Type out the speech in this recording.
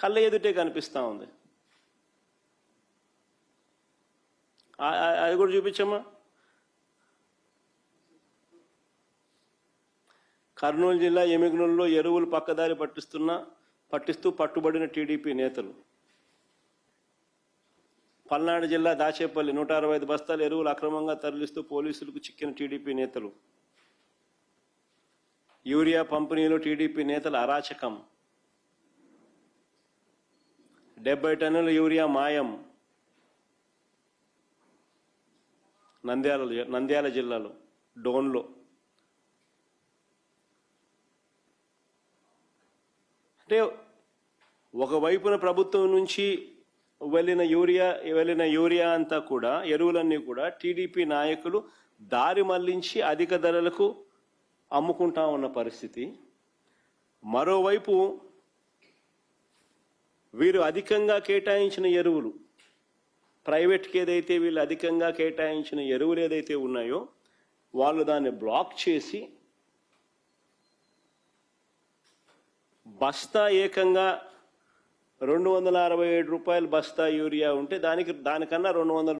కళ్ళ ఎదుటే కనిపిస్తూ ఉంది. అది కూడా చూపించమ్మా. కర్నూలు జిల్లా ఎమిగనూరులో ఎరువులు పక్కదారి పట్టిస్తున్న పట్టిస్తూ పట్టుబడిన టీడీపీ నేతలు. పల్నాడు జిల్లా దాచేపల్లి నూట అరవై ఐదు బస్తాలు ఎరువులు అక్రమంగా తరలిస్తూ పోలీసులకు చిక్కిన టీడీపీ నేతలు. యూరియా పంపిణీలో టీడీపీ నేతల అరాచకం. డెబ్బై టన్నుల యూరియా మాయం. నంద్యాల నంద్యాల జిల్లాలో డోన్లో. అంటే ఒకవైపున ప్రభుత్వం నుంచి వెళ్ళిన యూరియా వెళ్ళిన యూరియా అంతా కూడా ఎరువులన్నీ కూడా టీడీపీ నాయకులు దారి మళ్ళించి అధిక ధరలకు అమ్ముకుంటా ఉన్న పరిస్థితి. మరోవైపు వీరు అధికంగా కేటాయించిన ఎరువులు. ప్రైవేట్కి ఏదైతే వీళ్ళు అధికంగా కేటాయించిన ఎరువులు ఏదైతే ఉన్నాయో వాళ్ళు దాన్ని బ్లాక్ చేసి బస్తా ఏకంగా రెండు వందల అరవై ఏడు రూపాయలు బస్తా యూరియా ఉంటే దానికి దానికన్నా రెండు వందల